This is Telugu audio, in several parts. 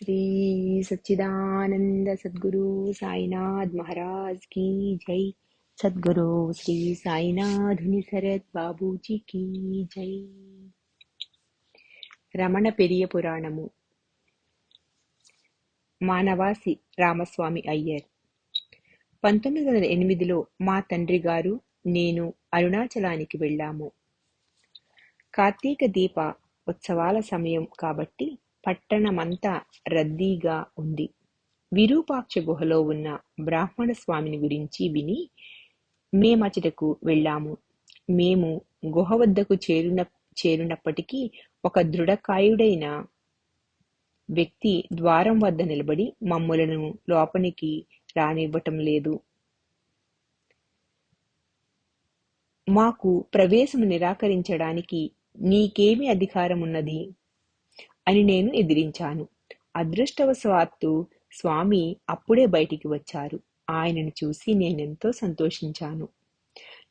श्री सच्चिदानंद सद्गुरु साईनाथ महाराज की जय सद्गुरु श्री साईनाथ सरत బాబూజీ की జై రమణ పెరియ పురాణము మానవాసి రామస్వామి అయ్యర్ పంతొమ్మిది వందల ఎనిమిదిలో మా తండ్రి గారు నేను అరుణాచలానికి వెళ్ళాము కార్తీక దీప ఉత్సవాల సమయం కాబట్టి పట్టణమంతా రద్దీగా ఉంది. విరూపాక్ష గుహలో ఉన్న బ్రాహ్మణ స్వామిని గురించి విని మేమచటకు వెళ్ళాము. మేము గుహ వద్దకు చేరున చేరినప్పటికీ ఒక దృఢకాయుడైన వ్యక్తి ద్వారం వద్ద నిలబడి మమ్ములను లోపలికి రానివ్వటం లేదు. మాకు ప్రవేశం నిరాకరించడానికి నీకేమి అధికారం ఉన్నది అని నేను ఎదిరించాను. అదృష్టవశాత్తు స్వామి అప్పుడే బయటికి వచ్చారు. ఆయనను చూసి నేనెంతో సంతోషించాను.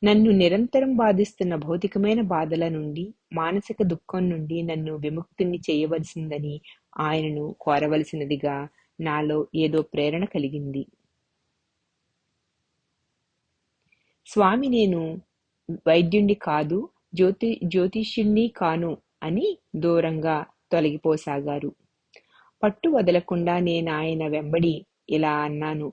నన్ను నిరంతరం బాధిస్తున్న భౌతికమైన బాధల నుండి మానసిక దుఃఖం నుండి నన్ను విముక్తిని చేయవలసిందని ఆయనను కోరవలసినదిగా నాలో ఏదో ప్రేరణ కలిగింది. స్వామి నేను వైద్యుణ్ణి కాదు జ్యోతి జ్యోతిష్యుణ్ణి కాను అని దూరంగా తొలగిపోసాగారు. పట్టు వదలకుండా నేను ఆయన వెంబడి ఇలా అన్నాను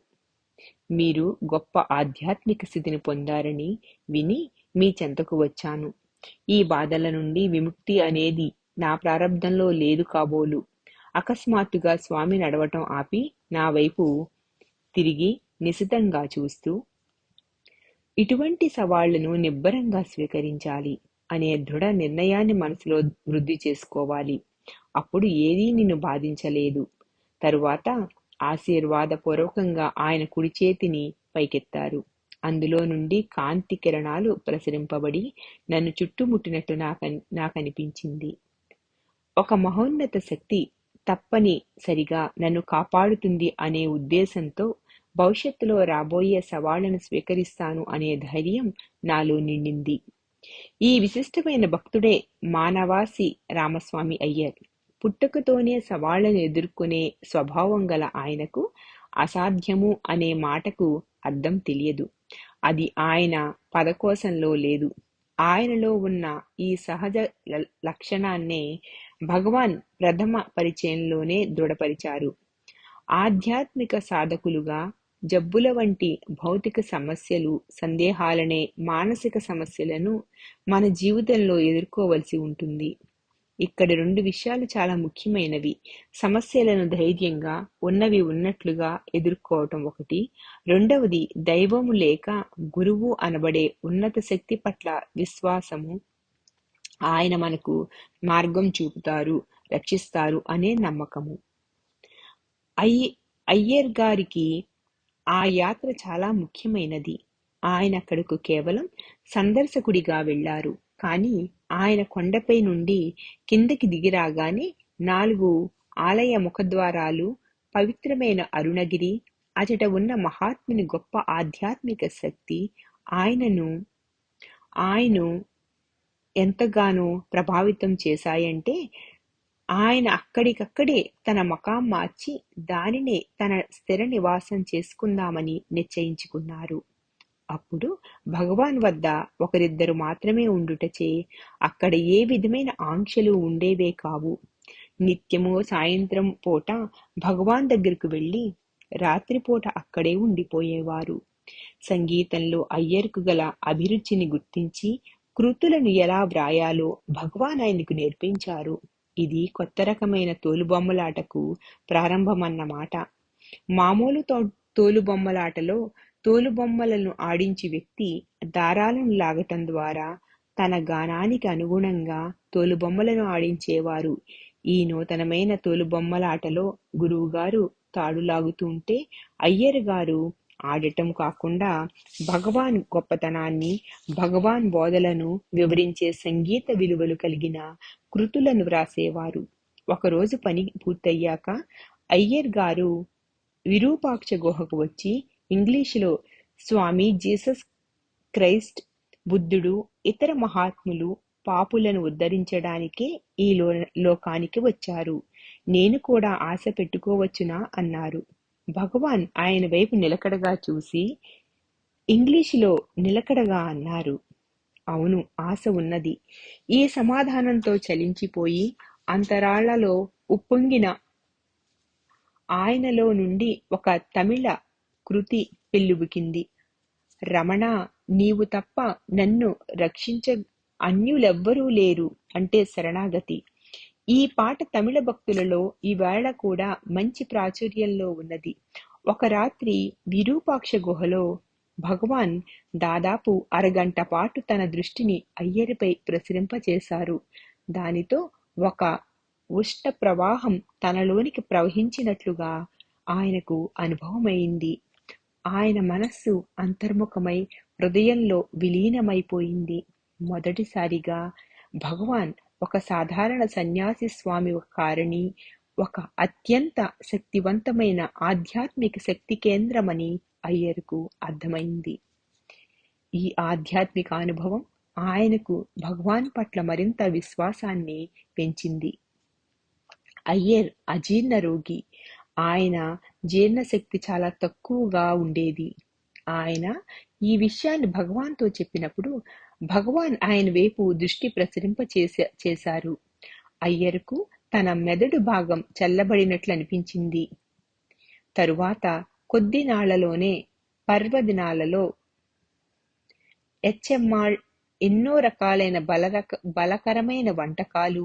మీరు గొప్ప ఆధ్యాత్మిక స్థితిని పొందారని విని మీ చెంతకు వచ్చాను. ఈ బాధల నుండి విముక్తి అనేది నా ప్రారంధంలో లేదు కాబోలు. అకస్మాత్తుగా స్వామి నడవటం ఆపి నా వైపు తిరిగి నిశితంగా చూస్తూ ఇటువంటి సవాళ్ళను నిబ్బరంగా స్వీకరించాలి అనే దృఢ నిర్ణయాన్ని మనసులో వృద్ధి చేసుకోవాలి. అప్పుడు ఏదీ నిన్ను బాధించలేదు. తరువాత ఆశీర్వాదపూర్వకంగా ఆయన కుడి చేతిని పైకెత్తారు. అందులో నుండి కాంతి కిరణాలు ప్రసరింపబడి నన్ను చుట్టుముట్టినట్టు నాకు నాకనిపించింది. ఒక మహోన్నత శక్తి తప్పని సరిగా నన్ను కాపాడుతుంది అనే ఉద్దేశంతో భవిష్యత్తులో రాబోయే సవాళ్ళను స్వీకరిస్తాను అనే ధైర్యం నాలో నిండింది. ఈ విశిష్టమైన భక్తుడే మానవాసి రామస్వామి అయ్యారు. పుట్టుకతోనే సవాళ్ళను ఎదుర్కొనే స్వభావం గల ఆయనకు అసాధ్యము అనే మాటకు అర్థం తెలియదు. అది ఆయన పదకోశంలో లేదు. ఆయనలో ఉన్న ఈ సహజ లక్షణాన్నే భగవాన్ ప్రథమ పరిచయంలోనే దృఢపరిచారు. ఆధ్యాత్మిక సాధకులుగా జబ్బుల వంటి భౌతిక సమస్యలు సందేహాలనే మానసిక సమస్యలను మన జీవితంలో ఎదుర్కోవలసి ఉంటుంది. ఇక్కడ రెండు విషయాలు చాలా ముఖ్యమైనవి. సమస్యలను ధైర్యంగా ఉన్నవి ఉన్నట్లుగా ఎదుర్కోవటం ఒకటి. రెండవది దైవము లేక గురువు అనబడే ఉన్నత శక్తి పట్ల విశ్వాసము ఆయన మనకు మార్గం చూపుతారు రక్షిస్తారు అనే నమ్మకము. అయ్య అయ్యర్ గారికి ఆ యాత్ర చాలా ముఖ్యమైనది. ఆయన అక్కడకు కేవలం సందర్శకుడిగా వెళ్ళారు. కానీ ఆయన కొండపై నుండి కిందకి దిగిరాగానే నాలుగు ఆలయ ముఖద్వారాలు పవిత్రమైన అరుణగిరి అచట ఉన్న మహాత్ముని గొప్ప ఆధ్యాత్మిక శక్తి ఆయనను ఆయను ఎంతగానో ప్రభావితం చేశాయంటే ఆయన అక్కడికక్కడే తన మకాం మార్చి దానినే తన స్థిర నివాసం చేసుకుందామని నిశ్చయించుకున్నారు. అప్పుడు భగవాన్ వద్ద ఒకరిద్దరు మాత్రమే ఉండుటచే అక్కడ ఏ విధమైన ఆంక్షలు ఉండేవే కావు. నిత్యము సాయంత్రం పూట భగవాన్ దగ్గరకు వెళ్ళి రాత్రిపూట అక్కడే ఉండిపోయేవారు. సంగీతంలో అయ్యర్కు గల అభిరుచిని గుర్తించి కృతులను ఎలా వ్రాయాలో భగవాన్ ఆయనకు నేర్పించారు. ఇది కొత్త రకమైన తోలుబొమ్మలాటకు ప్రారంభమన్నమాట. మామూలు తోలుబొమ్మలాటలో తోలుబొమ్మలను ఆడించి వ్యక్తి దారాలను లాగటం ద్వారా తన గానానికి అనుగుణంగా తోలుబొమ్మలను ఆడించేవారు. ఈ నూతనమైన తోలుబొమ్మలాటలో గురువుగారు తాడు లాగుతుంటే అయ్యర్ గారు ఆడటం కాకుండా భగవాన్ గొప్పతనాన్ని భగవాన్ బోధలను వివరించే సంగీత విలువలు కలిగిన కృతులను వ్రాసేవారు. ఒకరోజు పని పూర్తయ్యాక అయ్యర్ గారు విరూపాక్ష గుహకు వచ్చి ఇంగ్లీషులో స్వామి జీసస్ క్రైస్ట్ బుద్ధుడు ఇతర మహాత్ములు పాపులను ఉద్ధరించడానికే ఈ లోకానికి వచ్చారు. నేను కూడా ఆశ పెట్టుకోవచ్చునా అన్నారు. భగవాన్ ఆయన వైపు నిలకడగా చూసి ఇంగ్లీషులో నిలకడగా అన్నారు. అవును ఆశ ఉన్నది. ఈ సమాధానంతో చలించిపోయి అంతరాళ్ళలో ఉప్పొంగిన ఆయనలో నుండి ఒక తమిళ కృతి పెల్లుబికింది రమణ నీవు తప్ప నన్ను రక్షించ అన్యులెవ్వరూ లేరు అంటే శరణాగతి. ఈ పాట తమిళ భక్తులలో ఈవేళ కూడా మంచి ప్రాచుర్యంలో ఉన్నది. ఒక రాత్రి విరూపాక్ష గుహలో భగవాన్ దాదాపు అరగంట పాటు తన దృష్టిని అయ్యరిపై ప్రసరింపచేశారు. దానితో ఒక ఉష్ణ ప్రవాహం తనలోనికి ప్రవహించినట్లుగా ఆయనకు అనుభవమైంది. ఆయన మనస్సు అంతర్ముఖమై హృదయంలో విలీనమైపోయింది. మొదటిసారిగా భగవాన్ ఒక సాధారణ సన్యాసి స్వామి కారణి ఒక అత్యంత శక్తివంతమైన ఆధ్యాత్మిక శక్తి కేంద్రమని అయ్యర్కు అర్థమైంది. ఈ ఆధ్యాత్మిక అనుభవం ఆయనకు భగవాన్ పట్ల మరింత విశ్వాసాన్ని పెంచింది. అయ్యర్ అజీర్ణ రోగి. ఆయన జీర్ణశక్తి చాలా తక్కువగా ఉండేది. ఆయన ఈ విషయాన్ని భగవాన్తో చెప్పినప్పుడు భగవాన్ ఆయన వైపు దృష్టి ప్రసరింప చేశారు. అయ్యర్కు తన మెదడు భాగం చల్లబడినట్లు అనిపించింది. తరువాత కొద్ది నాళ్ళలోనే పర్వదినాలలో హెచ్ఎంఆర్ ఎన్నో రకాలైన బలరక బలకరమైన వంటకాలు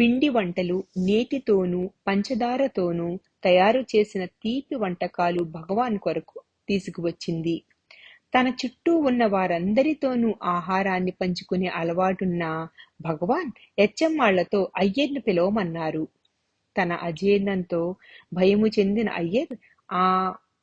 పిండి వంటలు నేతితోనూ పంచదారతోనూ తయారు చేసిన తీపి వంటకాలు భగవాన్ కొరకు తీసుకువచ్చింది. తన చుట్టూ ఉన్న వారందరితోనూ ఆహారాన్ని పంచుకునే అలవాటున్న భగవాన్ ఎచ్చమ్మాళ్ళతో అయ్యర్ను పిలవమన్నారు. తన అజీర్ణంతో భయము చెందిన అయ్యర్ ఆ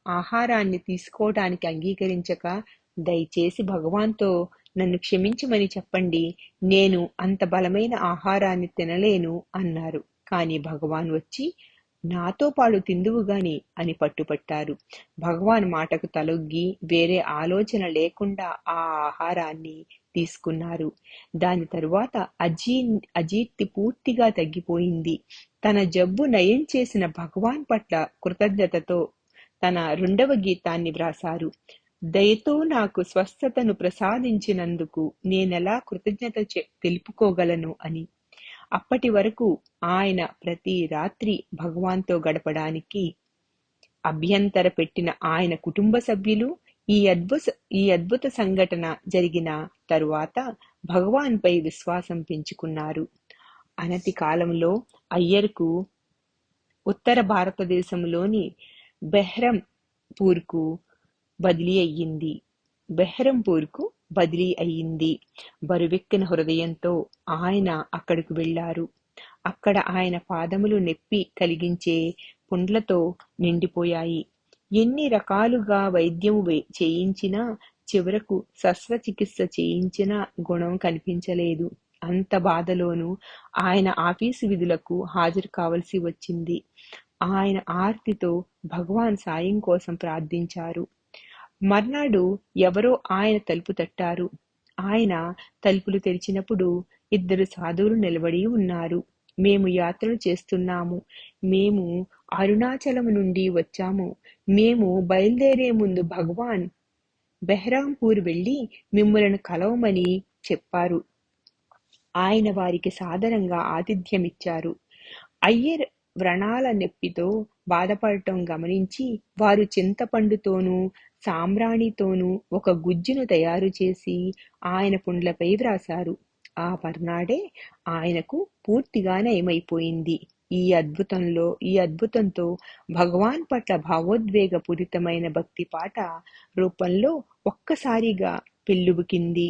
ఆహారాన్ని తీసుకోవటానికి అంగీకరించక దయచేసి భగవాన్తో నన్ను క్షమించమని చెప్పండి నేను అంత బలమైన ఆహారాన్ని తినలేను అన్నారు. కాని భగవాన్ వచ్చి నాతో పాడు తిందువుగాని అని పట్టుపట్టారు. భగవాన్ మాటకు తలొగ్గి వేరే ఆలోచన లేకుండా ఆ ఆహారాన్ని తీసుకున్నారు. దాని తరువాత అజీ అజీర్తి పూర్తిగా తగ్గిపోయింది. తన జబ్బు నయం చేసిన భగవాన్ పట్ల కృతజ్ఞతతో తన రెండవ గీతాన్ని వ్రాసారు దయతో నాకు స్వస్థతను ప్రసాదించినందుకు నేనెలా కృతజ్ఞత తెలుపుకోగలను అని. అప్పటి వరకు ఆయన ప్రతి రాత్రి భగవాన్తో గడపడానికి అభ్యంతర పెట్టిన ఆయన కుటుంబ సభ్యులు ఈ అద్భుత ఈ అద్భుత సంఘటన జరిగిన తరువాత భగవాన్పై విశ్వాసం పెంచుకున్నారు. అనతి కాలంలో అయ్యర్కు ఉత్తర భారతదేశంలోని బెహ్రంపూర్కు బదిలీ అయ్యింది. బెహరంపూర్కు బదిలీ అయ్యింది. బరువెక్కిన హృదయంతో ఆయన అక్కడికి వెళ్ళారు అక్కడ ఆయన పాదములు నొప్పి కలిగించే పుండ్లతో నిండిపోయాయి. ఎన్ని రకాలుగా వైద్యం చేయించినా చివరకు శస్త్రచికిత్స చేయించినా గుణం కనిపించలేదు. అంత బాధలోనూ ఆయన ఆఫీసు విధులకు హాజరు కావలసి వచ్చింది. ఆయన ఆర్తితో భగవాన్ సాయం కోసం ప్రార్థించారు. మర్నాడు ఎవరో ఆయన తలుపు తట్టారు. ఆయన తలుపులు తెరిచినప్పుడు ఇద్దరు సాధువులు నిలబడి ఉన్నారు. మేము యాత్రలు చేస్తున్నాము. మేము అరుణాచలం నుండి వచ్చాము. మేము బయలుదేరే ముందు భగవాన్ బెహ్రాంపూర్ వెళ్ళి మిమ్మలను కలవమని చెప్పారు. ఆయన వారికి సాదరంగా ఆతిథ్యమిచ్చారు. అయ్యర్ వ్రణాల నొప్పితో బాధపడటం గమనించి వారు చింతపండుతోనూ సాంబ్రాణితోనూ ఒక గుజ్జును తయారు చేసి ఆయన పుండ్లపై వ్రాశారు. ఆ పర్నాడే ఆయనకు పూర్తిగా నయమైపోయింది. ఈ అద్భుతంలో ఈ అద్భుతంతో భగవాన్ పట్ల భావోద్వేగ పూరితమైన భక్తి పాట రూపంలో ఒక్కసారిగా పెళ్ళుబుకింది.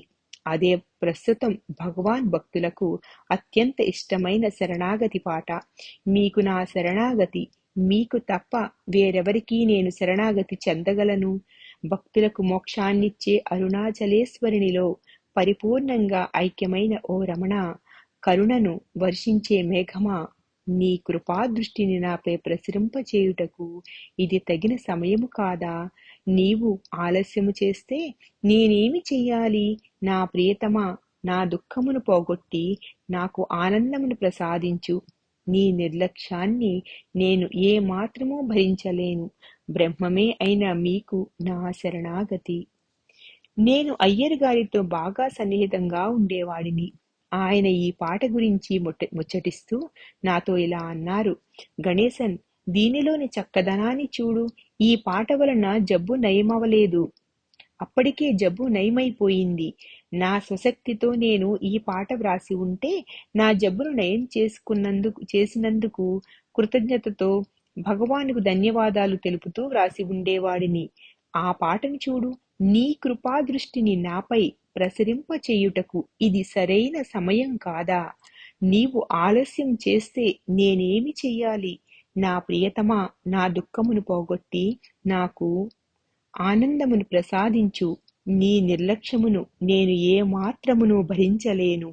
అదే ప్రస్తుతం భగవాన్ భక్తులకు అత్యంత ఇష్టమైన శరణాగతి పాట. మీకు నా శరణాగతి మీకు తప్ప వేరెవరికీ నేను శరణాగతి చెందగలను. భక్తులకు మోక్షాన్నిచ్చే అరుణాచలేశ్వరునిలో పరిపూర్ణంగా ఐక్యమైన ఓ రమణ కరుణను వర్షించే మేఘమా. నీ కృపాదృష్టిని నాపై ప్రసరింపచేయుటకు ఇది తగిన సమయము కాదా? నీవు ఆలస్యము చేస్తే నేనేమి చెయ్యాలి? నా ప్రియతమా నా దుఃఖమును పోగొట్టి నాకు ఆనందమును ప్రసాదించు. నీ నిర్లక్ష్యాన్ని నేను ఏ మాత్రమూ భరించలేను. బ్రహ్మమే అయిన మీకు నా శరణాగతి. నేను అయ్యర్ గారితో బాగా సన్నిహితంగా ఉండేవాడిని. ఆయన ఈ పాట గురించి ముట్ట ముచ్చటిస్తూ నాతో ఇలా అన్నారు. గణేశన్ దీనిలోని చక్కదనాన్ని చూడు. ఈ పాట వలన జబ్బు నయమవలేదు. అప్పటికే జబ్బు నయమైపోయింది. నా స్వశక్తితో నేను ఈ పాట వ్రాసి ఉంటే నా జబ్బును నయం చేసుకున్నందుకు చేసినందుకు కృతజ్ఞతతో భగవానుకు ధన్యవాదాలు తెలుపుతూ వ్రాసి ఉండేవాడిని. ఆ పాటను చూడు. నీ కృపా దృష్టిని నాపై ప్రసరింప చేయుటకు ఇది సరైన సమయం కాదా? నీవు ఆలస్యం చేస్తే నేనేమి చెయ్యాలి? నా ప్రియతమా నా దుఃఖమును పోగొట్టి నాకు ఆనందమును ప్రసాదించు. నీ నిర్లక్ష్యమును నేను ఏ మాత్రమును భరించలేను.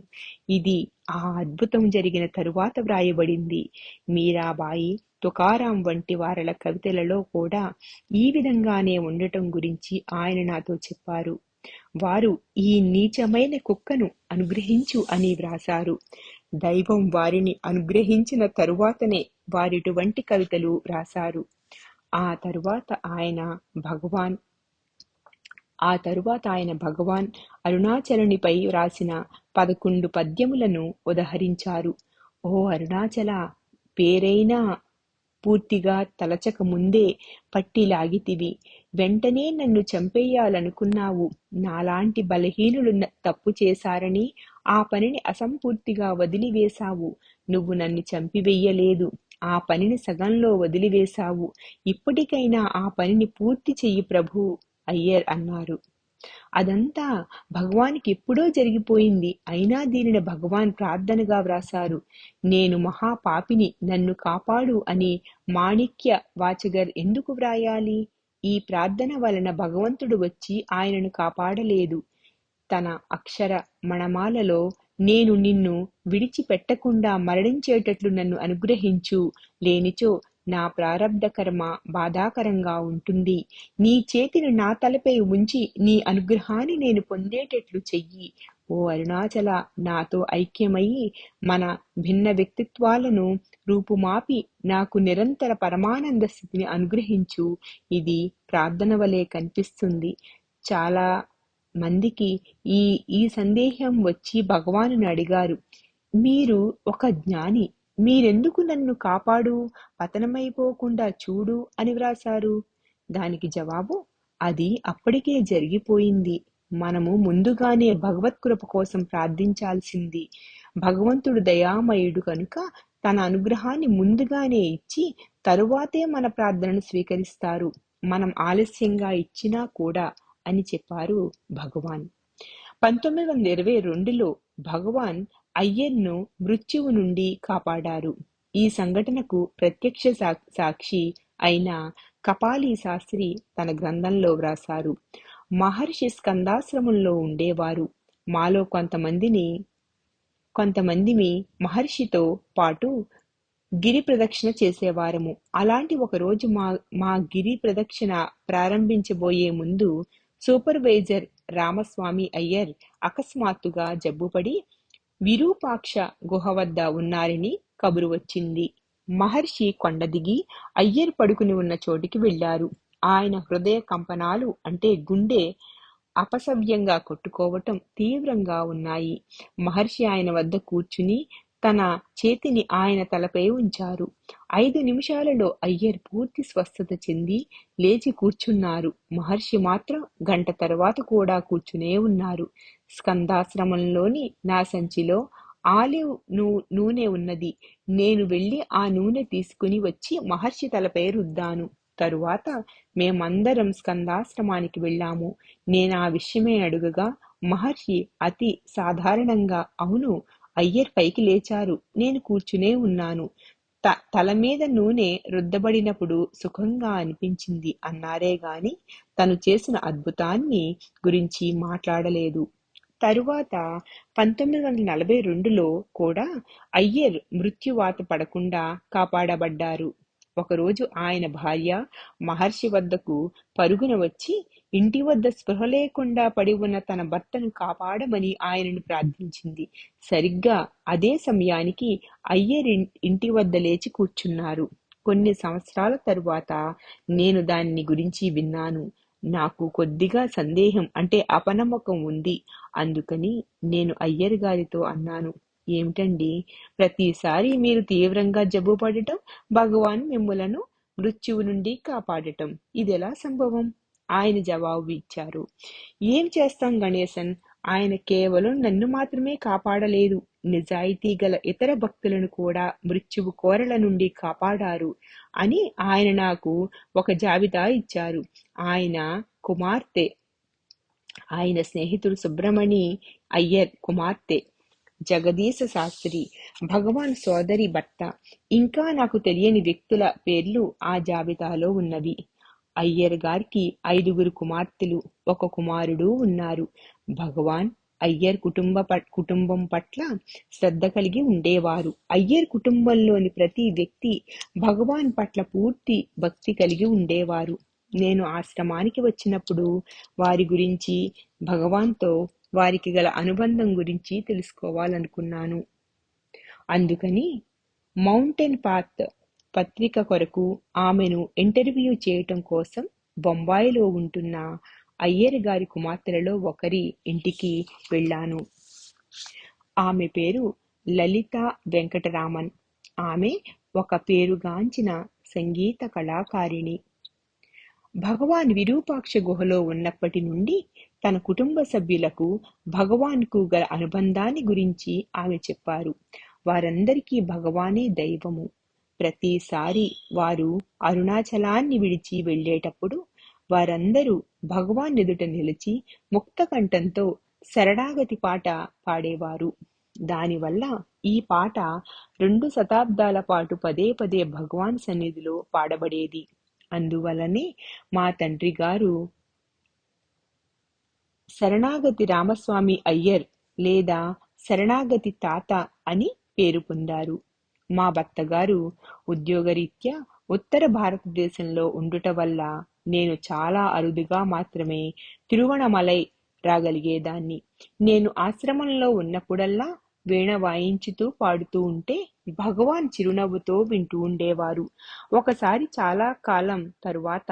ఇది ఆ అద్భుతం జరిగిన తరువాత వ్రాయబడింది. మీరాబాయి తుకారాం వంటి వారల కవితలలో కూడా ఈ విధంగానే ఉండటం గురించి ఆయన నాతో చెప్పారు. వారు ఈ నీచమైన కుక్కను అనుగ్రహించు అని వ్రాసారు దైవం వారిని అనుగ్రహించిన తరువాతనే వారిటువంటి కవితలు రాశారు. ఆ తరువాత ఆయన భగవాన్ ఆ తరువాత ఆయన భగవాన్ అరుణాచలునిపై వ్రాసిన పదకొండు పద్యములను ఉదహరించారు. ఓ అరుణాచల పేరైనా పూర్తిగా తలచక ముందే పట్టి లాగితివి. వెంటనే నన్ను చంపేయాలనుకున్నావు నాలాంటి బలహీనులు తప్పు చేశారని ఆ పనిని అసంపూర్తిగా వదిలివేశావు. నువ్వు నన్ను చంపివెయ్యలేదు ఆ పనిని సగంలో వదిలివేశావు. ఇప్పటికైనా ఆ పనిని పూర్తి చెయ్యి ప్రభు అయ్యర్ అన్నారు. అదంతా భగవానికి ఎప్పుడో జరిగిపోయింది. అయినా దీనిని భగవాన్ ప్రార్థనగా వ్రాసారు నేను మహాపాపిని నన్ను కాపాడు అని మాణిక్య వాచగర్ ఎందుకు వ్రాయాలి? ఈ ప్రార్థన వలన భగవంతుడు వచ్చి ఆయనను కాపాడలేదు. తన అక్షర మణమాలలో నేను నిన్ను విడిచిపెట్టకుండా మరణించేటట్లు నన్ను అనుగ్రహించు. లేనిచో నా ప్రారంధ కర్మ బాధాకరంగా ఉంటుంది. నీ చేతిని నా తలపై ఉంచి నీ అనుగ్రహాన్ని నేను పొందేటట్లు చెయ్యి. ఓ అరుణాచల నాతో ఐక్యమయ్యి మన భిన్న వ్యక్తిత్వాలను రూపుమాపి నాకు నిరంతర పరమానంద స్థితిని అనుగ్రహించు. ఇది ప్రార్థన వలె కనిపిస్తుంది. చాలా మందికి ఈ ఈ సందేహం వచ్చి భగవానుని అడిగారు. మీరు ఒక జ్ఞాని మీరెందుకు నన్ను కాపాడు పతనమైపోకుండా చూడు అని వ్రాసారు దానికి జవాబు అది అప్పటికే జరిగిపోయింది. మనము ముందుగానే భగవత్ కృప కోసం ప్రార్థించాల్సింది. భగవంతుడు దయామయుడు కనుక తన అనుగ్రహాన్ని ముందుగానే ఇచ్చి తరువాతే మన ప్రార్థనను స్వీకరిస్తారు. మనం ఆలస్యంగా ఇచ్చినా కూడా అని చెప్పారు భగవాన్. పంతొమ్మిది వందల ఇరవై రెండులో భగవాన్ అయ్యర్ను మృత్యువు నుండి కాపాడారు. ఈ సంఘటనకు ప్రత్యక్ష సా- సాక్షి అయిన కపాలి శాస్త్రి తన గ్రంథంలో వ్రాసారు మహర్షి స్కందాశ్రమంలో ఉండేవారు. మాలో కొంతమందిని కొంతమందిని మహర్షితో పాటు గిరి ప్రదక్షిణ చేసేవారము. అలాంటి ఒక రోజు మా మా గిరి ప్రదక్షిణ ప్రారంభించబోయే ముందు సూపర్వైజర్ రామస్వామి అయ్యర్ అకస్మాత్తుగా జబ్బుపడి విరూపాక్ష గుహ వద్ద ఉన్నారని కబురు వచ్చింది. మహర్షి కొండ దిగి అయ్యర్ పడుకుని ఉన్న చోటికి వెళ్ళారు ఆయన హృదయ కంపనాలు అంటే గుండె అపసవ్యంగా కొట్టుకోవటం తీవ్రంగా ఉన్నాయి. మహర్షి ఆయన వద్ద కూర్చుని తన చేతిని ఆయన తలపై ఉంచారు. ఐదు నిమిషాలలో అయ్యర్ పూర్తి స్వస్థత చెంది లేచి కూర్చున్నారు. మహర్షి మాత్రం గంట తర్వాత కూడా కూర్చునే ఉన్నారు. స్కందాశ్రమంలోని నా సంచిలో ఆలివ్ నూ- నూనె ఉన్నది. నేను వెళ్ళి ఆ నూనె తీసుకుని వచ్చి మహర్షి తలపై రుద్దాను. తరువాత మేమందరం స్కందాశ్రమానికి వెళ్ళాము. నేను ఆ విషయమే అడుగగా మహర్షి అతి సాధారణంగా అవును అయ్యర్ పైకి లేచారు. నేను కూర్చునే ఉన్నాను. త తల మీద నూనె రుద్దబడినప్పుడు సుఖంగా అనిపించింది అన్నారే గాని తను చేసిన అద్భుతాన్ని గురించి మాట్లాడలేదు. తరువాత పంతొమ్మిది వందల నలభై రెండులో కూడా అయ్యర్ మృత్యువాత పడకుండా కాపాడబడ్డారు. ఒకరోజు ఆయన భార్య మహర్షి వద్దకు పరుగున వచ్చి ఇంటి వద్ద స్పృహ లేకుండా పడి ఉన్న తన భర్తను కాపాడమని ఆయనను ప్రార్థించింది. సరిగ్గా అదే సమయానికి అయ్యర్ ఇంటి వద్ద లేచి కూర్చున్నారు. కొన్ని సంవత్సరాల తరువాత నేను దాన్ని గురించి విన్నాను. నాకు కొద్దిగా సందేహం అంటే అపనమ్మకం ఉంది. అందుకని నేను అయ్యర్ గారితో అన్నాను. ఏమిటండి? ప్రతిసారి మీరు తీవ్రంగా జబ్బు పడటం భగవాన్ మిమ్మలను మృత్యువు నుండి కాపాడటం. ఇది ఎలా సంభవం? ఆయన జవాబు ఇచ్చారు. ఏం చేస్తాం గణేశన్? ఆయన కేవలం నన్ను మాత్రమే కాపాడలేదు. నిజాయితీ గల ఇతర భక్తులను కూడా మృత్యువు కోరల నుండి కాపాడారు అని ఆయన నాకు ఒక జాబితా ఇచ్చారు. ఆయన కుమార్తె. ఆయన స్నేహితుడు సుబ్రమణి అయ్యర్ కుమార్తె. జగదీశ శాస్త్రి. భగవాన్ సోదరి భర్త. ఇంకా నాకు తెలియని వ్యక్తుల పేర్లు ఆ జాబితాలో ఉన్నవి. అయ్యర్ గారికి ఐదుగురు కుమార్తెలు ఒక కుమారుడు ఉన్నారు. భగవాన్ అయ్యర్ కుటుంబ పట్- కుటుంబం పట్ల శ్రద్ధ కలిగి ఉండేవారు. అయ్యర్ కుటుంబంలోని ప్రతి వ్యక్తి భగవాన్ పట్ల పూర్తి భక్తి కలిగి ఉండేవారు. నేను ఆశ్రమానికి వచ్చినప్పుడు వారి గురించి భగవాన్తో వారికి గల అనుబంధం గురించి తెలుసుకోవాలనుకున్నాను. అందుకని మౌంటైన్ పాత్ పత్రిక కొరకు ఆమెను ఇంటర్వ్యూ చేయటం కోసం బొంబాయిలో ఉంటున్న అయ్యర్ గారి కుమార్తెలలో ఒకరి ఇంటికి వెళ్ళాను. ఆమె పేరు లలిత వెంకటరామన్. ఆమె ఒక పేరుగాంచిన సంగీత కళాకారిణి. భగవాన్ విరూపాక్ష గుహలో ఉన్నప్పటి నుండి తన కుటుంబ సభ్యులకు భగవాన్కు గల అనుబంధాన్ని గురించి ఆమె చెప్పారు. వారందరికీ భగవానే దైవము. ప్రతిసారి వారు అరుణాచలాన్ని విడిచి వెళ్ళేటప్పుడు వారందరూ భగవాన్ ఎదుట నిలిచి ముక్తకంఠంతో శరణాగతి పాట పాడేవారు. దానివల్ల ఈ పాట రెండు శతాబ్దాల పాటు పదే పదే భగవాన్ సన్నిధిలో పాడబడేది. అందువలనే మా తండ్రి గారు శరణాగతి రామస్వామి అయ్యర్ లేదా శరణాగతి తాత అని పేరు పొందారు. మా భర్తగారు ఉద్యోగరీత్యా ఉత్తర భారతదేశంలో ఉండుట వల్ల నేను చాలా అరుదుగా మాత్రమే తిరువణమలై రాగలిగేదాన్ని. నేను ఆశ్రమంలో ఉన్నప్పుడల్లా వీణ వాయించుతూ పాడుతూ ఉంటే భగవాన్ చిరునవ్వుతో వింటూ ఉండేవారు. ఒకసారి చాలా కాలం తరువాత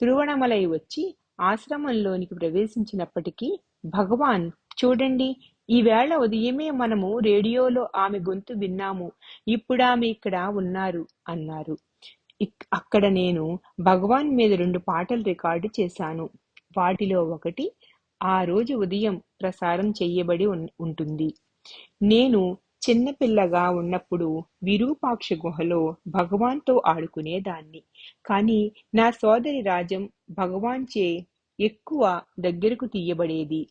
తిరువణమలై వచ్చి ఆశ్రమంలోనికి ప్రవేశించినప్పటికీ భగవాన్ చూడండి ఈవేళ ఉదయమే మనము రేడియోలో ఆమె గొంతు విన్నాము. ఇప్పుడు ఆమె ఇక్కడ ఉన్నారు అన్నారు. ఇక్- అక్కడ నేను భగవాన్ మీద రెండు పాటలు రికార్డు చేశాను. వాటిలో ఒకటి ఆ రోజు ఉదయం ప్రసారం చెయ్యబడి ఉన్- ఉంటుంది. నేను చిన్నపిల్లగా ఉన్నప్పుడు విరూపాక్ష గుహలో భగవాన్తో ఆడుకునేదాన్ని. కానీ నా సోదరి రాజం భగవాన్ చే ఎక్కువ దగ్గరకు తీయబడేది.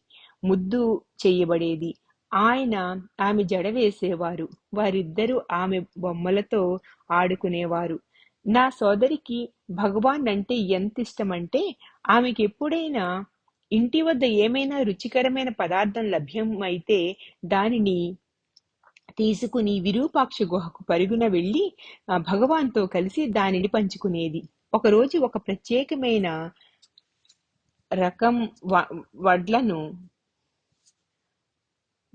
ముద్దు చేయబడేది. ఆయన ఆమె జడ వేసేవారు. వారిద్దరూ ఆమె బొమ్మలతో ఆడుకునేవారు. నా సోదరికి భగవాన్ అంటే ఎంత ఇష్టమంటే ఆమెకి ఎప్పుడైనా ఇంటి వద్ద ఏమైనా రుచికరమైన పదార్థం లభ్యమైతే దానిని తీసుకుని విరూపాక్ష గుహకు పరుగున వెళ్ళి భగవాన్తో కలిసి దానిని పంచుకునేది. ఒకరోజు ఒక ప్రత్యేకమైన రకం వ- వడ్లను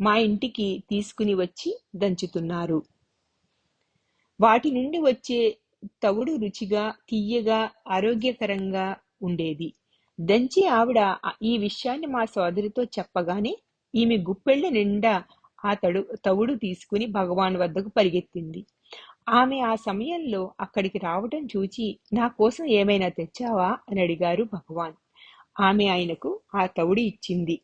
మా ఇంటికి తీసుకుని వచ్చి దంచుతున్నారు. వాటి నుండి వచ్చే తవుడు రుచిగా తీయగా ఆరోగ్యకరంగా ఉండేది. దంచి ఆవిడ ఈ విషయాన్ని మా సోదరితో చెప్పగానే ఈమె గుప్పెళ్ళ నిండా ఆ తడు తవుడు తీసుకుని భగవాన్ వద్దకు పరిగెత్తింది. ఆమె ఆ సమయంలో అక్కడికి రావటం చూచి నా కోసం ఏమైనా తెచ్చావా? అని అడిగారు భగవాన్. ఆమె ఆయనకు ఆ తవుడు ఇచ్చింది.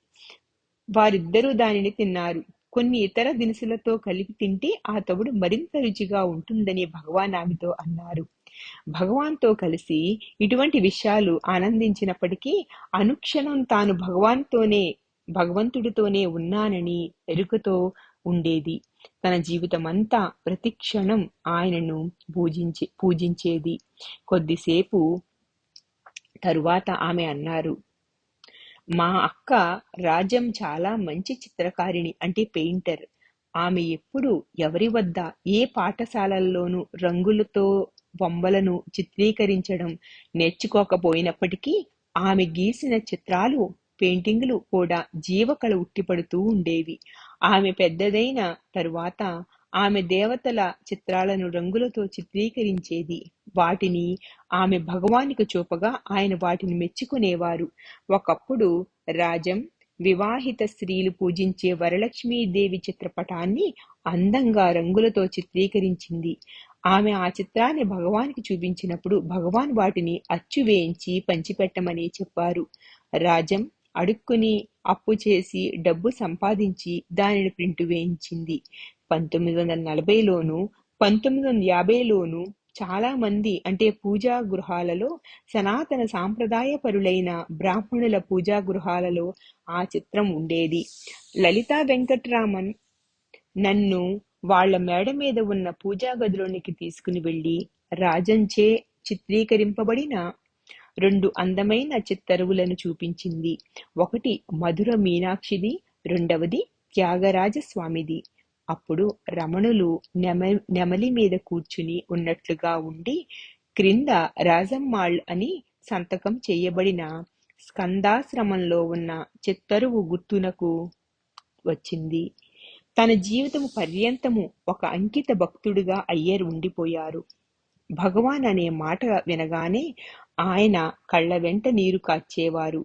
వారిద్దరూ దానిని తిన్నారు. కొన్ని ఇతర దినుసులతో కలిపి తింటే ఆ తవుడు మరింత రుచిగా ఉంటుందని భగవాన్ ఆమెతో అన్నారు. భగవాన్తో కలిసి ఇటువంటి విషయాలు ఆనందించినప్పటికీ అనుక్షణం తాను భగవాన్తోనే భగవంతుడితోనే ఉన్నానని ఎరుకతో ఉండేది. తన జీవితమంతా ప్రతిక్షణం ఆయనను పూజించే పూజించేది. కొద్దిసేపు తరువాత ఆమె అన్నారు మా అక్క రాజం చాలా మంచి చిత్రకారిణి అంటే పెయింటర్. ఆమె ఎప్పుడు ఎవరి వద్ద ఏ పాఠశాలల్లోనూ రంగులతో బొమ్మలను చిత్రీకరించడం నేర్చుకోకపోయినప్పటికీ ఆమె గీసిన చిత్రాలు పెయింటింగులు కూడా జీవకళ ఉట్టిపడుతూ ఉండేవి. ఆమె పెద్దదైన తరువాత ఆమె దేవతల చిత్రాలను రంగులతో చిత్రీకరించేది. వాటిని ఆమె భగవానికి చూపగా ఆయన వాటిని మెచ్చుకునేవారు. ఒకప్పుడు రాజం వివాహిత స్త్రీలు పూజించే వరలక్ష్మీదేవి చిత్రపటాన్ని అందంగా రంగులతో చిత్రీకరించింది. ఆమె ఆ చిత్రాన్ని భగవానికి చూపించినప్పుడు భగవాన్ వాటిని అచ్చు వేయించి పంచిపెట్టమని చెప్పారు. రాజం అడుక్కుని అప్పు చేసి డబ్బు సంపాదించి దానిని ప్రింట్ వేయించింది. పంతొమ్మిది వందల నలభైలోను పంతొమ్మిది వందల యాభైలోను చాలా మంది అంటే పూజా గృహాలలో సనాతన సాంప్రదాయ పరులైన బ్రాహ్మణుల పూజా గృహాలలో ఆ చిత్రం ఉండేది. లలితా వెంకట్రామన్ నన్ను వాళ్ళ మేడ మీద ఉన్న పూజా గదిలోనికి తీసుకుని వెళ్ళి రాజంచే చిత్రీకరింపబడిన రెండు అందమైన చిత్తరువులను చూపించింది. ఒకటి మధుర మీనాక్షిది రెండవది త్యాగరాజ స్వామిది. అప్పుడు రమణులు నెమ నెమలి మీద కూర్చుని ఉన్నట్లుగా ఉండి క్రింద రాజమ్మాళ్ అని సంతకం చేయబడిన స్కందాశ్రమంలో ఉన్న చిత్తరువు గుర్తునకు వచ్చింది. తన జీవితము పర్యంతము ఒక అంకిత భక్తుడుగా అయ్యర్ ఉండిపోయారు. భగవాన్ అనే మాట వినగానే ఆయన కళ్ళ వెంట నీరు కాచేవారు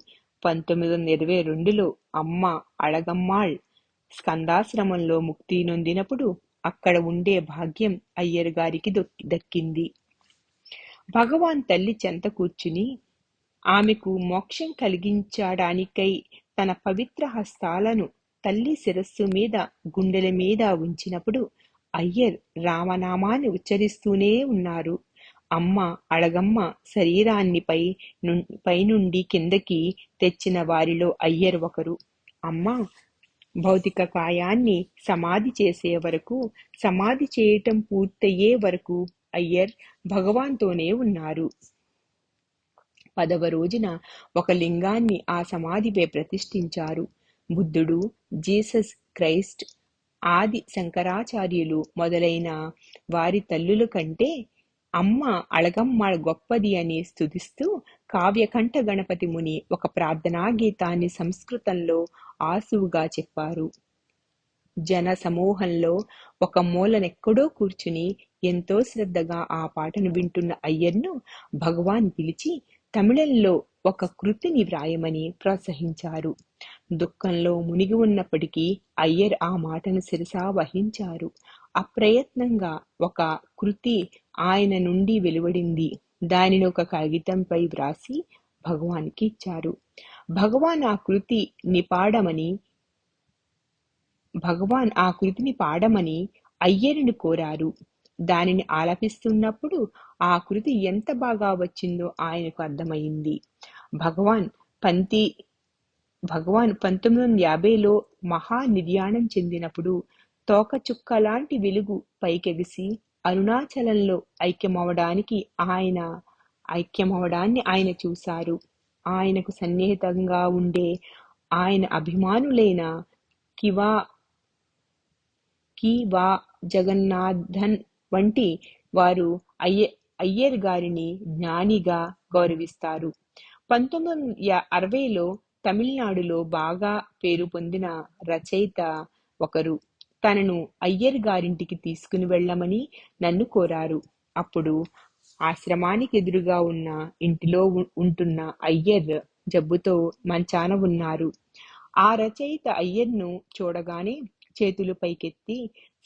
పంతొమ్మిది వందల ఇరవై రెండులో అమ్మ అళగమ్మాళ్ స్కందాశ్రమంలో ముక్తి నొందినప్పుడు అక్కడ ఉండే భాగ్యం అయ్యర్ గారికి దక్కింది. భగవాన్ తల్లి చెంత కూర్చుని ఆమెకు మోక్షం కలిగించడానికై తన పవిత్ర హస్తాలను తల్లి శిరస్సు మీద గుండెల మీద ఉంచినప్పుడు అయ్యర్ రామనామాన్ని ఉచ్చరిస్తూనే ఉన్నారు. అమ్మ అడగమ్మ శరీరాన్ని పై ను- పైనుండి కిందకి తెచ్చిన వారిలో అయ్యర్ ఒకరు. అమ్మ భౌతిక కాయాన్ని సమాధి చేసే వరకు సమాధి చేయటం పూర్తయ్యే వరకు అయ్యర్ భగవాన్తోనే ఉన్నారు. పదవ రోజున ఒక లింగాన్ని ఆ సమాధిపై ప్రతిష్ఠించారు. బుద్ధుడు జీసస్ క్రైస్ట్ ఆది శంకరాచార్యులు మొదలైన వారి తల్లుల కంటే అమ్మ అళగమ్మ గొప్పది అని స్తుతిస్తూ కావ్యకంఠ గణపతి ముని ఒక ప్రార్థనా గీతాన్ని సంస్కృతంలో ఆసువుగా చెప్పారు. జన సమూహంలో ఒక మూలనెక్కడో కూర్చుని ఎంతో శ్రద్ధగా ఆ పాటను వింటున్న అయ్యర్ను భగవాన్ పిలిచి తమిళంలో ఒక కృతిని వ్రాయమని ప్రోత్సహించారు. దుఃఖంలో మునిగి ఉన్నప్పటికీ అయ్యర్ ఆ మాటను శిరసా వహించారు. అప్రయత్నంగా ఒక కృతి ఆయన నుండి వెలువడింది. దానిని ఒక కాగితంపై వ్రాసి భగవాన్కి ఇచ్చారు. భగవాన్ ఆ కృతి నిపాడమని భగవాన్ ఆ కృతిని పాడమని అయ్యరిని కోరారు. దానిని ఆలపిస్తున్నప్పుడు ఆ కృతి ఎంత బాగా వచ్చిందో ఆయనకు అర్థమైంది. భగవాన్ పంతి భగవాన్ పంతొమ్మిది వందల యాభైలో మహా నిర్యాణం చెందినప్పుడు తోకచుక్క లాంటి వెలుగు పైకెగిసి అరుణాచలంలో ఐక్యమవడానికి ఆయన ఐక్యమవడాన్ని ఆయన చూశారు. ఆయనకు సన్నిహితంగా ఉండే ఆయన అభిమానులైన కివా కివా జగన్నాథన్ వంటి వారు అయ్య అయ్యర్ గారిని జ్ఞానిగా గౌరవిస్తారు. పంతొమ్మిది వందల అరవైలో తమిళనాడులో బాగా పేరు పొందిన రచయిత ఒకరు. తనను అయ్యర్ గారింటికి తీసుకుని వెళ్ళమని నన్ను కోరారు. అప్పుడు ఆశ్రమానికి ఎదురుగా ఉన్న ఇంటిలో ఉంటున్న అయ్యర్ జబ్బుతో మంచాన ఉన్నారు. ఆ రచయిత అయ్యర్ను చూడగానే చేతులు పైకెత్తి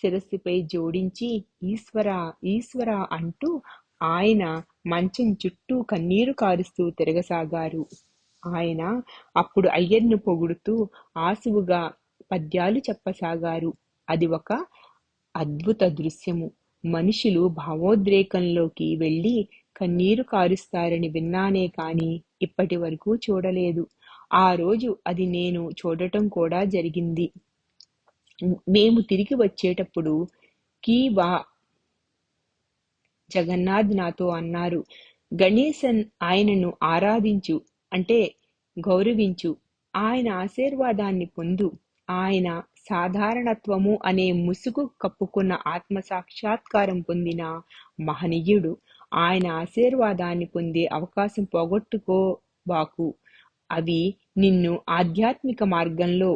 శిరస్సుపై జోడించి ఈశ్వర ఈశ్వర అంటూ ఆయన మంచం చుట్టూ కన్నీరు కారుస్తూ తిరగసాగారు. ఆయన అప్పుడు అయ్యర్ను పొగుడుతూ ఆసువుగా పద్యాలు చెప్పసాగారు. అది ఒక అద్భుత దృశ్యము. మనుషులు భావోద్రేకంలోకి వెళ్ళి కన్నీరు కారుస్తారని విన్నానే కాని ఇప్పటి వరకు చూడలేదు. ఆ రోజు అది నేను చూడటం కూడా జరిగింది. మేము తిరిగి వచ్చేటప్పుడు కీ వా జగన్నాథ్ నాతో అన్నారు గణేశన్ ఆయనను ఆరాధించు అంటే గౌరవించు. ఆయన ఆశీర్వాదాన్ని పొందు. ఆయన సాధారణత్వము అనే ముసుగు కప్పుకున్న ఆత్మ సాక్షాత్కారం పొందిన మహనీయుడు. ఆయన ఆశీర్వాదాన్ని పొందే అవకాశం పోగొట్టుకోబాకు. అవి నిన్ను ఆధ్యాత్మిక మార్గంలో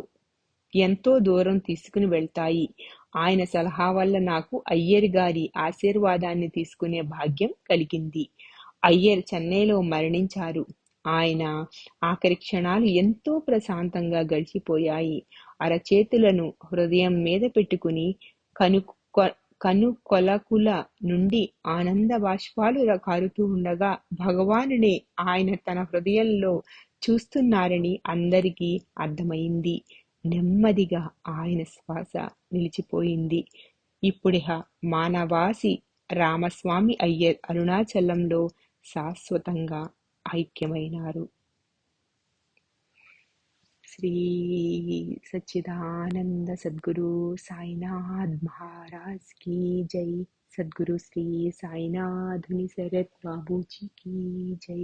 ఎంతో దూరం తీసుకుని వెళ్తాయి. ఆయన సలహా వల్ల నాకు అయ్యర్ గారి ఆశీర్వాదాన్ని తీసుకునే భాగ్యం కలిగింది. అయ్యర్ చెన్నైలో మరణించారు. ఆయన ఆఖరి క్షణాలు ఎంతో ప్రశాంతంగా గడిచిపోయాయి. అరచేతులను హృదయం మీద పెట్టుకుని కను కను కొలకుల నుండి ఆనంద బాష్పాలు కారుతూ ఉండగా భగవానునే ఆయన తన హృదయంలో చూస్తున్నారని అందరికీ అర్థమైంది. నెమ్మదిగా ఆయన శ్వాస నిలిచిపోయింది. ఇప్పుడిహ మానవాసి రామస్వామి అయ్యర్ అరుణాచలంలో శాశ్వతంగా ఐక్యమైనారు. శ్రీ సచ్చిదానంద సద్గురు సాయినాథ్ మహారాజ్ కీ జై. సద్గురు శ్రీ సాయినాథుని శరత్ బాబూజీ కీ జై.